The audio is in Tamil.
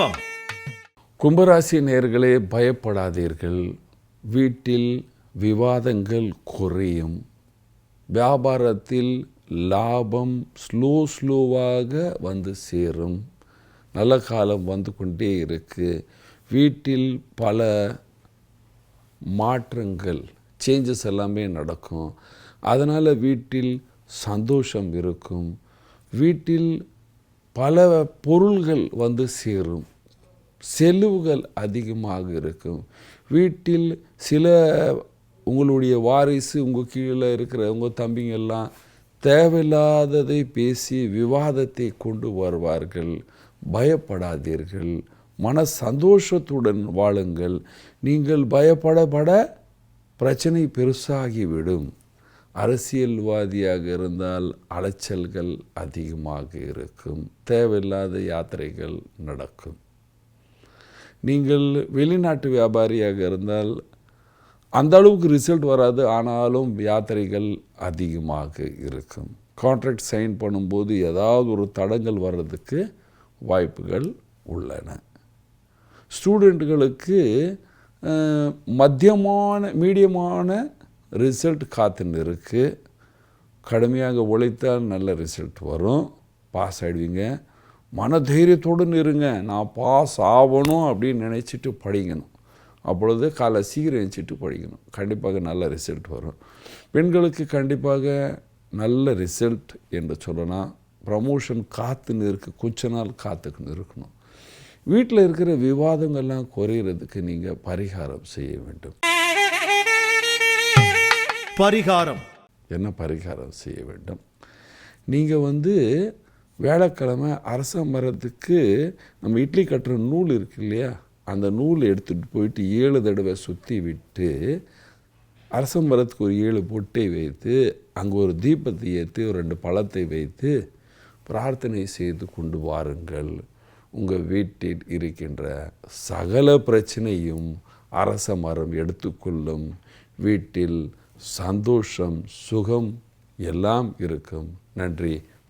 குடும்பம் கும்பராசி நேர்களே பயப்படாதீர்கள். வீட்டில் விவாதங்கள் குறையும். வியாபாரத்தில் லாபம் ஸ்லோ ஸ்லோவாக வந்து சேரும். நல்ல காலம் வந்து கொண்டே இருக்கு. வீட்டில் பல மாற்றங்கள் சேஞ்சஸ் எல்லாமே நடக்கும். அதனால் வீட்டில் சந்தோஷம் இருக்கும். வீட்டில் பல பொருள்கள் வந்து சேரும். செலவுகள் அதிகமாக இருக்கும். வீட்டில் சில உங்களுடைய வாரிசு உங்கள் கீழே இருக்கிற உங்கள் தம்பிங்கெல்லாம் தேவையில்லாததை பேசி விவாதத்தை கொண்டு வருவார்கள். பயப்படாதீர்கள். மன சந்தோஷத்துடன் வாழுங்கள். நீங்கள் பயப்படப்பட பிரச்சனை பெருசாகிவிடும். அரசியல்வாதியாக இருந்தால் அலைச்சல்கள் அதிகமாக இருக்கும். தேவையில்லாத யாத்திரைகள் நடக்கும். நீங்கள் வெளிநாட்டு வியாபாரியாக இருந்தால் அந்த அளவுக்கு ரிசல்ட் வராது. ஆனாலும் யாத்திரைகள் அதிகமாக இருக்கும். கான்ட்ராக்ட் சைன் பண்ணும்போது ஏதாவது ஒரு தடங்கள் வர்றதுக்கு வாய்ப்புகள் உள்ளன. ஸ்டூடெண்ட்டுகளுக்கு மத்தியமான மீடியமான ரிசல்ட் காத்துன்னு இருக்குது கடுமையாக உழைத்தால் நல்ல ரிசல்ட் வரும். பாஸ் ஆகிடுவீங்க மன தைரியத்துடன் இருங்க நான் பாஸ் ஆகணும் அப்படின்னு நினச்சிட்டு படிக்கணும். அப்பொழுது காலை சீக்கிரம் எழுச்சிட்டு படிக்கணும். கண்டிப்பாக நல்ல ரிசல்ட் வரும். பெண்களுக்கு கண்டிப்பாக நல்ல ரிசல்ட் என்று சொல்லலாம் ப்ரமோஷன் காத்துன்னு இருக்கு. கொஞ்ச நாள் காத்துக்குன்னு இருக்கணும். வீட்டில் இருக்கிற விவாதங்கள்லாம் குறையிறதுக்கு நீங்கள் பரிகாரம் செய்ய வேண்டும். பரிகாரம். என்ன பரிகாரம் செய்ய வேண்டும்? நீங்கள் வந்து வேலைக்கிழமை அரச மரத்துக்கு நம்ம இட்லி கட்டுற நூல் இருக்கு இல்லையா? அந்த நூல் எடுத்துகிட்டு போயிட்டு ஏழு தடவை சுற்றி விட்டு அரச மரத்துக்கு ஒரு ஏழு பொட்டை வைத்து அங்கே ஒரு தீபத்தை ஏற்றி ஒரு ரெண்டு பழத்தை வைத்து பிரார்த்தனை செய்து கொண்டு வாருங்கள். உங்கள் வீட்டில் இருக்கின்ற சகல பிரச்சனையும் அரச மரம் எடுத்துக்கொள்ளும். வீட்டில் சந்தோஷம் சுகம் எல்லாம் இருக்கும். நன்றி.